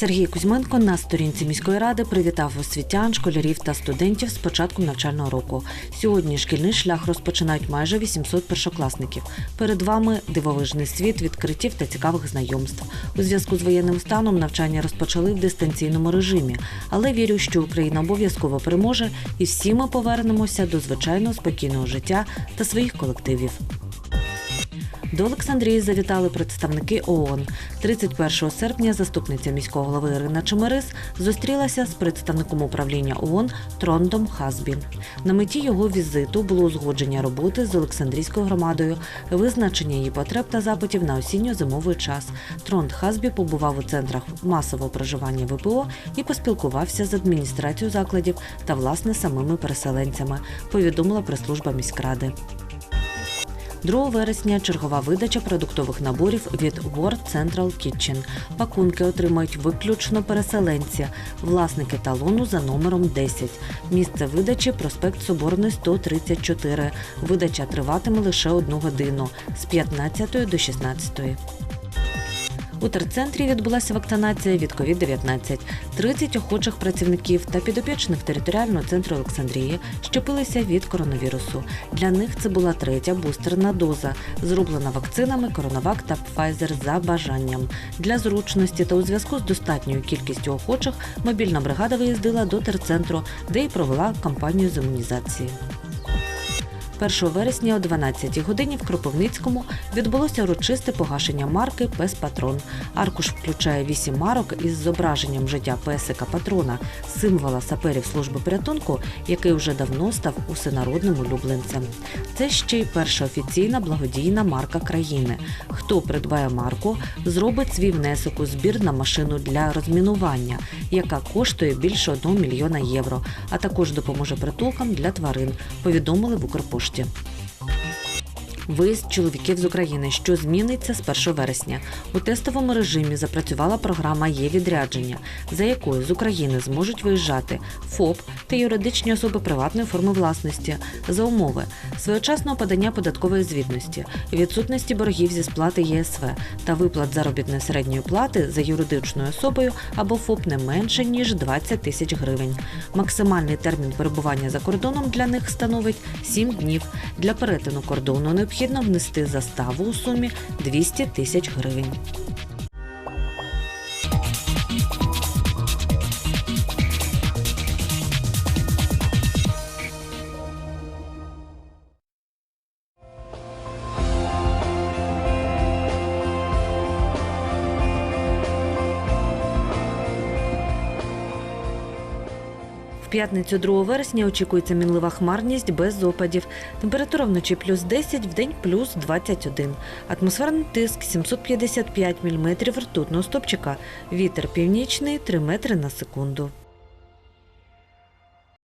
Сергій Кузьменко на сторінці міської ради привітав освітян, школярів та студентів з початком навчального року. Сьогодні шкільний шлях розпочинають майже 800 першокласників. Перед вами дивовижний світ відкриттів та цікавих знайомств. У зв'язку з воєнним станом навчання розпочали в дистанційному режимі, але вірю, що Україна обов'язково переможе, і всі ми повернемося до звичайного спокійного життя та своїх колективів. До Олександрії завітали представники ООН. 31 серпня заступниця міського голови Ірина Чемерис зустрілася з представником управління ООН Трондом Хазбі. На меті його візиту було узгодження роботи з Олександрійською громадою, визначення її потреб та запитів на осінньо-зимовий час. Тронд Хазбі побував у центрах масового проживання ВПО і поспілкувався з адміністрацією закладів та власне самими переселенцями. Повідомила прес-служба міськради. 2 вересня чергова видача продуктових наборів від World Central Kitchen. Пакунки отримають виключно переселенці, власники талону за номером 10. Місце видачі проспект Соборний 134. Видача триватиме лише одну годину з 15 до 16. У терцентрі відбулася вакцинація від COVID-19. 30 охочих працівників та підопічних територіального центру Олександрії щепилися від коронавірусу. Для них це була третя бустерна доза, зроблена вакцинами Коронавак та Pfizer за бажанням. Для зручності та у зв'язку з достатньою кількістю охочих мобільна бригада виїздила до терцентру, де й провела кампанію з імунізації. 1 вересня о 12 годині в Кропивницькому відбулося урочисте погашення марки Пес Патрон. Аркуш включає вісім марок із зображенням життя песика патрона, символа саперів служби порятунку, який вже давно став усенародним улюбленцем. Це ще й перша офіційна благодійна марка країни. Хто придбає марку, зробить свій внесок у збір на машину для розмінування, яка коштує більше 1 мільйона євро, а також допоможе притулкам для тварин. Повідомили в Укрпошті. 嗯。Виїзд чоловіків з України, що зміниться з 1 вересня. У тестовому режимі запрацювала програма Є відрядження, за якою з України зможуть виїжджати ФОП та юридичні особи приватної форми власності за умови своєчасного подання податкової звітності, відсутності боргів зі сплати ЄСВ та виплат заробітної середньої плати за юридичною особою або ФОП не менше ніж 20 тисяч гривень. Максимальний термін перебування за кордоном для них становить 7 днів. Для перетину кордону необхідно внести заставу у сумі 200 тисяч гривень. П'ятницю 2 вересня очікується мінлива хмарність без опадів. Температура вночі плюс 10, в день плюс 21. Атмосферний тиск 755 мм ртутного стопчика. Вітер північний 3 метри на секунду.